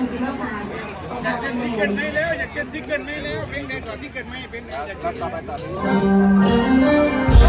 อยากเต้นที่เกินไม่แล้วอยากเต้นที่เกินไม่แล้วเพลงไหนก่อนที่เกินไม่เป็นอยากเต้นต่อไปต่อไป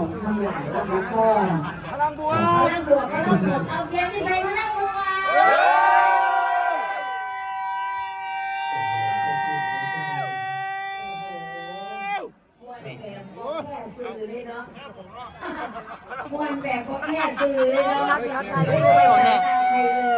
น้องคำหลายรับละครพลังบวกพลังบวกพลังบวกเอาเสียงที่ใส่พลังบวกมวนแบบบ่แค่ซื้อเลยเนาะมวนแบบบ่แค่ซื้อเลยเนาะไม่เคยจะตามใครเลย